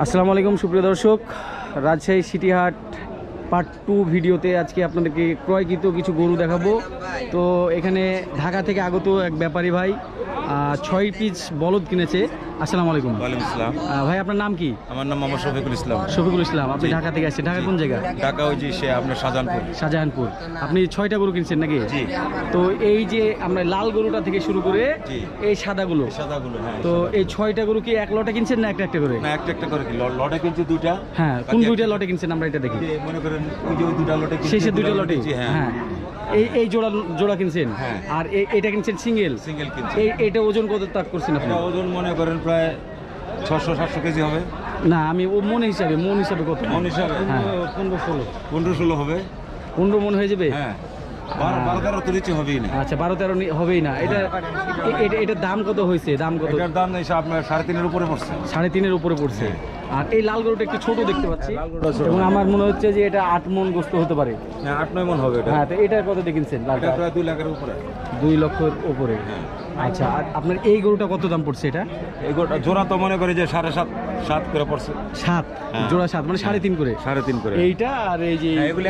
আসসালামু আলাইকুম, সুপ্রিয় দর্শক। রাজশাহী সিটি হাট পার্ট টু ভিডিওতে আজকে আপনাদেরকে ক্রয়কৃত কিছু গরু দেখাবো। তো এখানে ঢাকা থেকে আগত এক ব্যাপারী ভাই ছয় পিস বলদ কিনেছে। আসসালামু আলাইকুম। ওয়ালাইকুম আসসালাম। ভাই আপনার নাম কি? আমার নাম মোহাম্মদ শফিকুল ইসলাম। শফিকুল ইসলাম আপনি ঢাকা থেকে আসছেন। ঢাকা কোন জায়গা? ঢাকা ওই যে সে আপনার শাহজাহানপুর। শাহজাহানপুর। আপনি ছয়টা গরু কিনছেন নাকি? জি। তো এই যে আমরা লাল গরুটা থেকে শুরু করে এই সাদাগুলো সাদাগুলো হ্যাঁ তো এই ছয়টা গরু কি এক লটে কিনছেন না একটা একটা করে? না একটা একটা করে কি? লটে কিনছি দুইটা। হ্যাঁ কোন দুইটা লটে কিনছেন? আমরা এটা দেখি। মনে করেন ওই যে ওই দুটা লটে শেষে দুইটা লটে হ্যাঁ। হ্যাঁ। এই এই জোড়া জোড়া কিনছেন? হ্যাঁ। আর এটা কিনছেন সিঙ্গেল? সিঙ্গেল কিনছেন এই এটা ওজন কত তাক করছেন আপনি? ওজন মনে করেন প্রায় ছশো সাতশো কেজি হবে। না আমি ও মন হিসাবে মন হিসাবে কত? মন হিসাবে। হ্যাঁ। পনেরো ষোলো। পনেরো ষোলো হবে। পনেরো মন হয়ে যাবে? হ্যাঁ। বারো বারো তেরো তো নিচে হবেই না। আচ্ছা বারো তেরো হবেই না। এটা এটা এটার দাম কত হয়েছে? দাম কত? এটার দাম এসে আপনার সাড়ে তিনের উপরে পড়ছে। সাড়ে তিনের উপরে পড়ছে। আর এই লাল গরুটা একটু ছোট দেখতে পাচ্ছি। গরুটা। এবং আমার মনে হচ্ছে যে এটা আট মন গোস্ত হতে পারে। হ্যাঁ আট নয় মন হবে এটা। হ্যাঁ তো এটা কত দিয়ে কিনছেন লালটা প্রায় দুই লাখের উপরে। দুই লক্ষের উপরে। হ্যাঁ। আচ্ছা আর আপনার এই গরুটা কত দাম পড়ছে এটা? এই গোটা জোড়া তো মনে করে যে সাড়ে সাত সাত করে পড়ছে। সাত? হ্যাঁ। জোড়া সাত মানে সাড়ে তিন করে। সাড়ে তিন করে। এইটা আর এই যে হ্যাঁ, এগুলো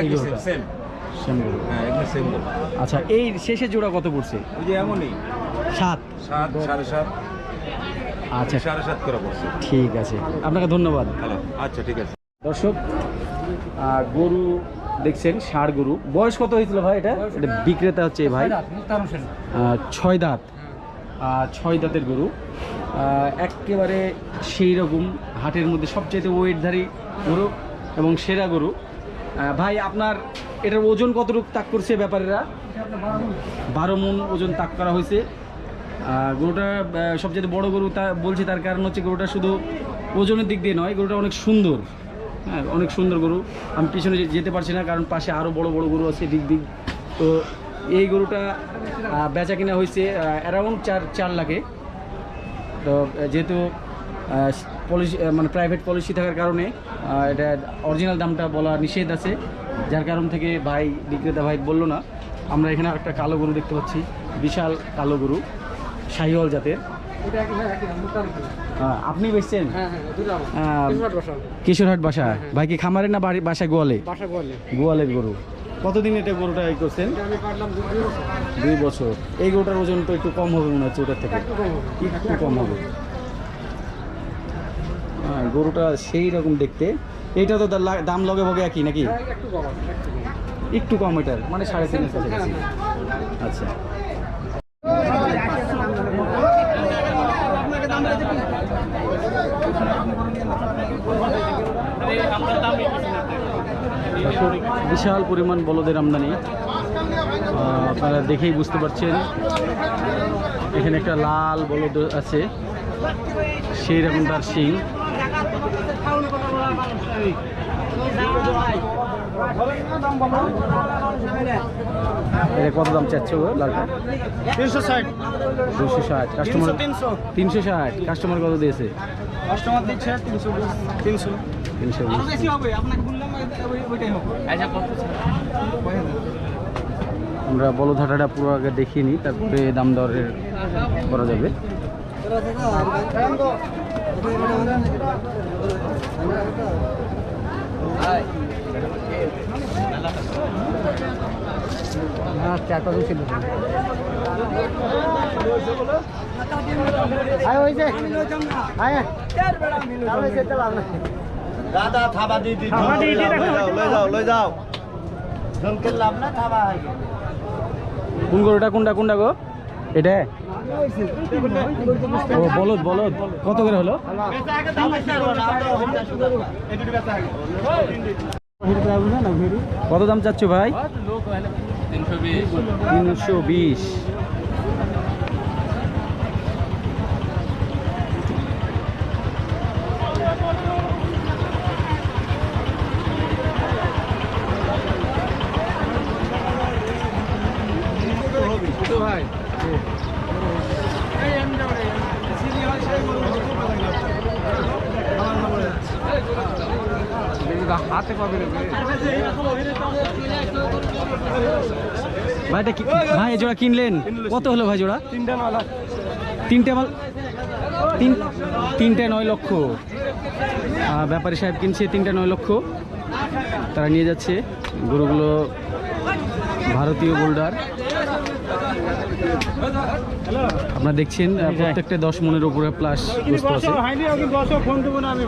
হ্যাঁ এগুলো সেম আচ্ছা এই শেষে জোড়া কত পড়ছে? ওই যে এমনই। সাত। সাত সাড়ে সাত। আচ্ছা। সাড়ে সাত করে পড়ছে। ঠিক আছে। আপনাকে ধন্যবাদ। হ্যালো আচ্ছা ঠিক আছে। দর্শক গরু দেখছেন ষাড় গরু। বয়স কত হয়েছিল ভাই এটা? এটা বিক্রেতা হচ্ছে ভাই। ছয় দাঁত আহ, ছয় দাঁতের গরু। আহ, একেবারে সেই রকম হাটের মধ্যে সবচেয়ে ওয়েটধারী গরু এবং সেরা গরু। ভাই, আপনার এটার ওজন কতটুকু তাক করছে ব্যাপারীরা? বারো মন ওজন তাক করা হয়েছে। গরুটা সবচেয়ে বড় গরু তা বলছি, তার কারণ হচ্ছে গরুটা শুধু ওজনের দিক দিয়ে নয়, গরুটা অনেক সুন্দর। হ্যাঁ অনেক সুন্দর গরু। আমি পিছনে যেতে পারছি না, কারণ পাশে আরও বড় বড় গরু আছে দিক দিক। তো এই গরুটা বেচা কিনা হয়েছে অ্যারাউন্ড চার চার লাখে। তো যেহেতু পলিসি মানে প্রাইভেট পলিসি থাকার কারণে এটা অরিজিনাল দামটা বলা নিষেধ আছে যার কারণ থেকে ভাই বিক্রেতা ভাই বলল না। আমরা এখানে একটা কালো গরু দেখতে পাচ্ছি বিশাল কালো গরু শাহিওয়াল জাতের। আপনি বেচছেন? কিশোরহাট বাসা। ভাই কি খামারে না বাড়ি বাসা গোয়ালে? গোয়ালের গরু। কতদিন এটা গরুটা এই করছেন? দুই বছর। এই গরুটার ওজন তো একটু কম হবে মনে হচ্ছে ওটার থেকে। একটু কম হবে। হ্যাঁ গরুটা সেই রকম দেখতে। এইটা তো দাম লগে ভগে একই নাকি? একটু কম এটার মানে সাড়ে তিন আচ্ছা। বিশাল পরিমাণ বলদের আমদানি। আপনারা দেখেই বুঝতে পারছেন। এখানে একটা লাল বলদ আছে। সেই রকম তার সিং এটা কত দাম চাচ্ছে ও লালটা তিনশো ষাট। দুশো ষাট। কাস্টমার তিনশো তিনশো। ষাট। কাস্টমার কত দিয়েছে? কাস্টমার দিচ্ছে তিনশো তিনশো। তিনশো বেশি। হবে আপনাকে বললাম ওইটাই হবে। আচ্ছা কত আমরা বলধাটাটা পুরো আগে দেখিয়ে নিই তারপরে দাম দরের করা যাবে। হ্যাঁ চার পাঁচ ছিল দাদা থাবা দিয়ে না কোন গরুটা কোনটা কোনটা গো? এটা? ও বলদ বলদ। কত করে হলো? কত দাম চাচ্ছ ভাই? তিনশো বিশ। হাতে পাবে রে ভাই জোড়া কিনলেন? কত হলো ভাই জোড়া? তিনটা নয় লাখ তিনটে মাল তিন তিনটে নয় লক্ষ। ব্যাপারী সাহেব কিনছে তিনটা নয় লক্ষ। তারা নিয়ে যাচ্ছে। গরুগুলো ভারতীয় বোল্ডার। আপনারা দেখছেন প্রত্যেকটা দশ মনের উপরে প্লাস আছে হাইনি ওকে বসো ফোন দেবো না আমি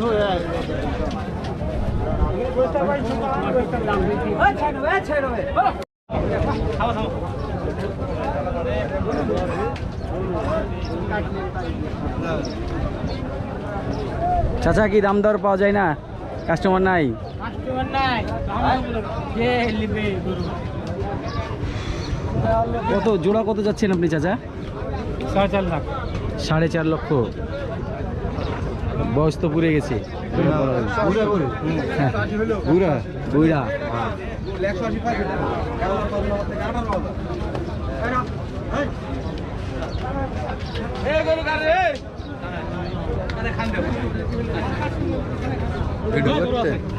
চাচা কি দাম দর পাওয়া যায় না? কাস্টমার নাই? কত জোড়া কত যাচ্ছেন আপনি চাচা? সাড়ে চার লাখ। সাড়ে চার লক্ষ। বয়স তো পুড়ে গেছে। বুড়া বুড়া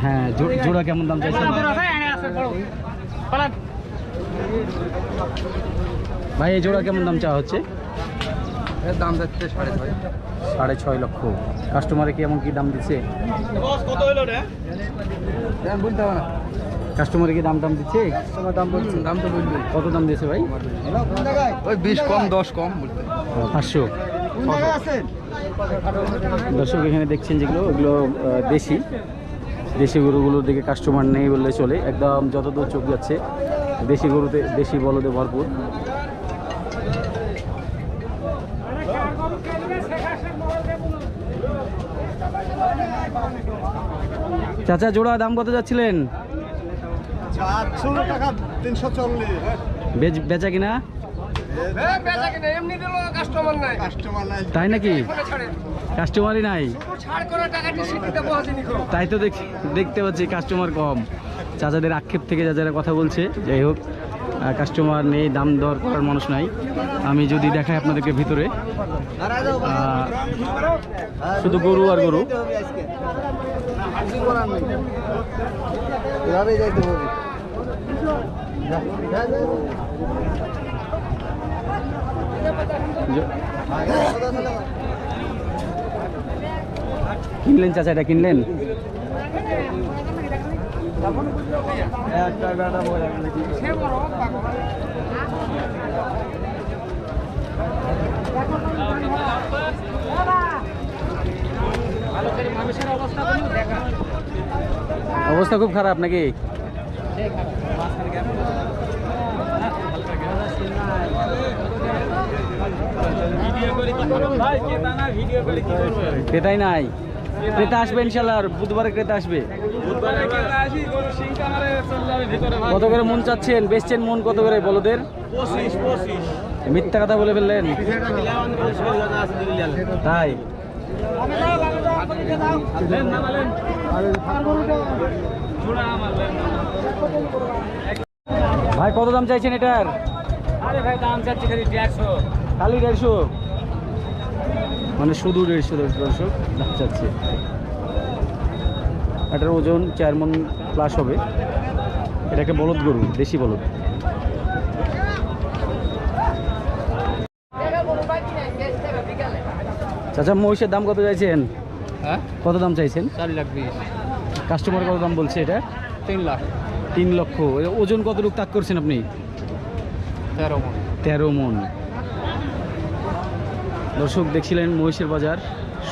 হ্যাঁ জোড়া কেমন দাম চাইছেন? ভাই এই জোড়া কেমন দাম চাওয়া হচ্ছে? দাম যাচ্ছে সাড়ে ছয়। সাড়ে ছয় লক্ষ। কাস্টমারে কেমন কি দাম দিচ্ছে? কাস্টমারে কি দাম দাম দিচ্ছে? তোমার দাম বলছি দাম তো বলবি কত দাম দিয়েছে ভাই? ওই বিশ কম দশ কম পাঁচশো। দর্শক এখানে দেখছেন যেগুলো ওগুলো দেশি। দেশি গরুগুলোর দিকে কাস্টমার নেই বললে চলে। একদম যতদূর চোখ যাচ্ছে দেশি গরুতে দেশি বলদে ভরপুর। চাচা, জোড়া দাম কত যাচ্ছিলেন? বেচ- কিনা? তাই নাকি? কাস্টমারই নাই। তাই তো দেখ- দেখতে পাচ্ছি কাস্টমার কম। চাচাদের আক্ষেপ থেকে চাচারা কথা বলছে। যাই হোক কাস্টমার নেই, দাম দর করার মানুষ নাই। আমি যদি দেখাই আপনাদেরকে ভিতরে। শুধু গরু আর গরু। এভাবে যাইতে হবে। কিনলেন চাচা এটা কিনলেন? অবস্থা খুব খারাপ নাকি? ক্রেতাই নাই। ক্রেতা আসবে ইনশাল্লাহ আর বুধবারে ক্রেতা আসবে। কত করে মন চাচ্ছেন? বেচছেন মন কত করে বলদের? মিথ্যা কথা বলে ফেললেন। তাই? ভাই কত দাম চাইছেন এটার? আরে ভাই দাম চাচ্ছি খালি দেড়শো। খালি দেড়শো? মানে শুধু দেড়শো দর্শক দাম চাচ্ছে। এটার ওজন চার মন প্লাস হবে। এটাকে বলদ গরু দেশি বলদ। চাচা মহিষের দাম কত চাইছেন? হ্যাঁ? কত দাম চাইছেন? চার লাখ বিশ। কাস্টমার কত দাম বলছে এটা? তিন লাখ। তিন লক্ষ। ওজন কতটুকু তাক করছেন আপনি? তেরো মন। তেরো মন। দর্শক দেখছিলেন মহিষের বাজার?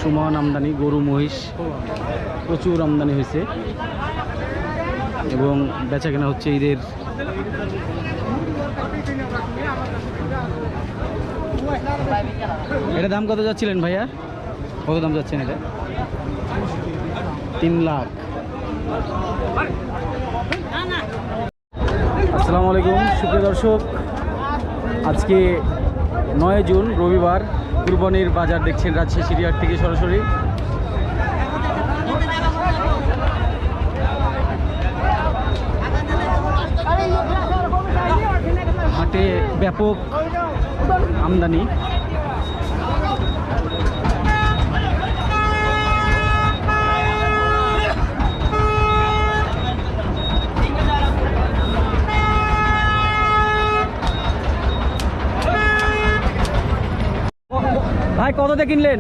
সুমান আমদানি গরু মহিষ। প্রচুর আমদানি হয়েছে। এবং বেচা কেনা হচ্ছে ঈদের এটা দাম কত যাচ্ছিলেন ভাইয়া? কত দাম যাচ্ছেন এটা? তিন লাখ। আসসালামু আলাইকুম, সুপ্রিয় দর্শক। আজকে নয় জুন, রবিবার। কুরবানির বাজার দেখছেন রাজশাহী সিরিয়ার থেকে সরাসরি। হাটে ব্যাপক আমদানি। ভাই কিনলেন?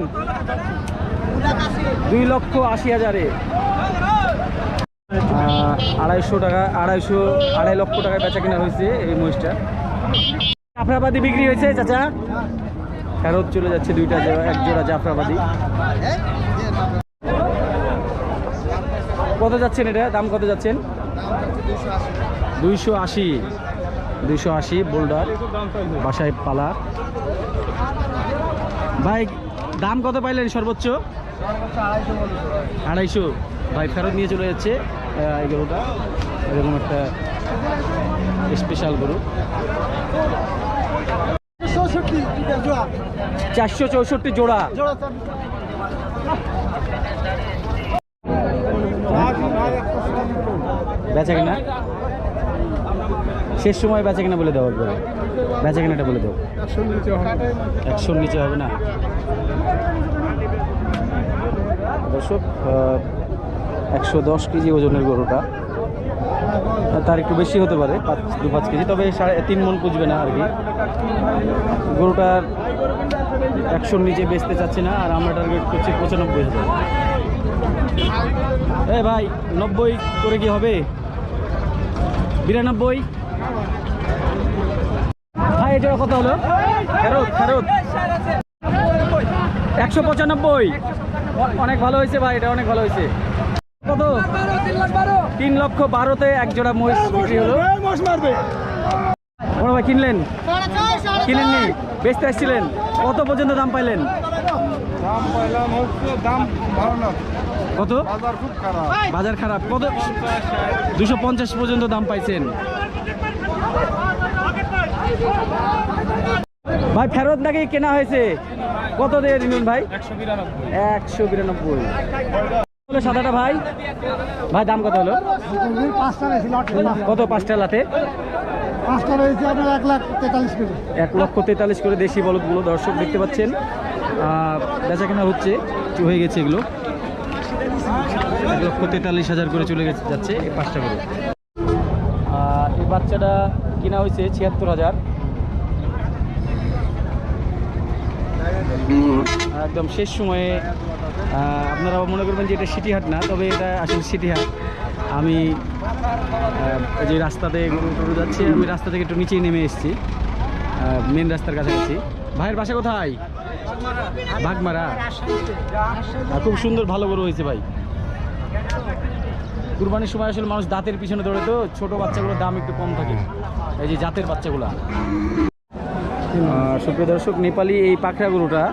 দুই লক্ষ আশি হাজারে। আড়াইশো টাকা, আড়াইশো, আড়াই লক্ষ টাকায় বেচা কেনা হয়েছে এই মহিষটা। জাফরাবাদি বিক্রি হয়েছে, চাচা। ফেরত চলে যাচ্ছে দুইটা এক জোড়া জাফরাবাদি। কত যাচ্ছেন এটা? দাম কত যাচ্ছেন? দুইশো আশি। দুইশো আশি, বোল্ডার। বাসায় পালা। ভাই, দাম কত পাইলেন সর্বোচ্চ? আড়াইশো। ভাই, ফেরত নিয়ে চলে যাচ্ছে এই গরুটা। এরকম একটা স্পেশাল গরু। চারশো চৌষট্টি জোড়া। বেচা কিনা? শেষ সময় বেচা কিনা বলে দাও একবারে। বেচা কিনাটা বলে দাও। একশোর নিচে হবে না। দর্শক একশো দশ কেজি ওজনের গরুটা। তার একটু বেশি হতে পারে পাঁচ দু পাঁচ কেজি তবে সাড়ে তিন মন পুজবে না আর কি। গরুটার একশোর নিচে বেচতে চাচ্ছি না আর আমরা টার্গেট করছি পঁচানব্বই হাজার। এ ভাই নব্বই করে কি হবে? বিরানব্বই? ভাই, এটা কত হলো? ফেরত ফেরত। একশো পঁচানব্বই। অনেক ভালো হয়েছে ভাই, এটা অনেক ভালো হয়েছে। কত? তিন লক্ষ বারোতে এক জোড়া মহিষ বিক্রি হলো। বড় ভাই, কিনলেন? কিনেননি? বেচতে আসছিলেন? কত পর্যন্ত দাম পাইলেন? কত? বাজার খারাপ। কত? দুশো পঞ্চাশ পর্যন্ত দাম পাইছেন। ভাই, ফেরত নাকি কেনা হয়েছে? কত দিয়ে নিলেন ভাই? একশো বিরানব্বই। সাদাটা ভাই? ভাই, দাম কত হলো? কত পাঁচটা লাতে? পাঁচটা এক লাখ এক লক্ষ তেতাল্লিশ করে দেশি বলদগুলো দর্শক দেখতে পাচ্ছেন। বেচা কেনা হচ্ছে হয়ে গেছে এগুলো। এক লক্ষ তেতাল্লিশ হাজার করে চলে গেছে, যাচ্ছে পাঁচটা করে বাচ্চাটা কেনা হয়েছে ছিয়াত্তর হাজার। একদম শেষ সময়ে আপনারা মনে করবেন যে এটা সিটি হাট না তবে এটা আসলে সিটি হাট আমি যে রাস্তাতে গরু টরু যাচ্ছি আমি রাস্তা থেকে একটু নিচেই নেমে এসেছি মেন রাস্তার কাছাকাছি। ভাইয়ের বাসা কোথায়? ভাগমারা। খুব সুন্দর ভালো গরু হয়েছে ভাই। কুরবানির সময় আসলে মানুষ দাঁতের পিছনে দৌড়ে তো ছোট বাচ্চাগুলোর দাম একটু কম থাকে। এই যে জাতের বাচ্চাগুলা। সুপ্রিয় দর্শক নেপালি এই পাখরা গরুটা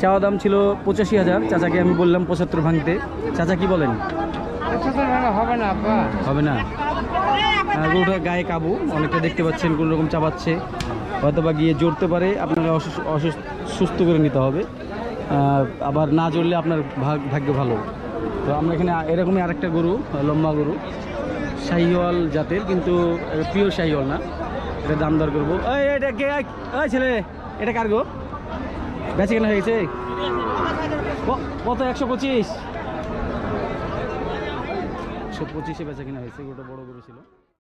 চাওয়া দাম ছিল পঁচাশি হাজার। চাচাকে আমি বললাম পঁচাত্তর ভাঙতে। চাচা কি বলেন? হবে না হবে না। গরুটা গায়ে কাবু। অনেকটা দেখতে পাচ্ছেন কোনো রকম চাবাচ্ছে। হয়তো বা গিয়ে জড়তে পারে। আপনাকে অসুস্থ অসুস্থ সুস্থ করে নিতে হবে। আবার না জড়লে আপনার ভাগ ভাগ্য ভালো। তো আমরা এখানে এরকমই আরেকটা গরু, লম্বা গরু, শাহিওয়াল জাতের, কিন্তু পিওর শাহিওয়াল না। এটা দাম দর করব। এটা কে? ওই ছেলে, এটা কার গো? বেঁচে কেনা হয়ে গেছে? কত? একশো পঁচিশ। একশো পঁচিশে বেঁচে কেনা হয়েছে, গোটা বড় গরু ছিল।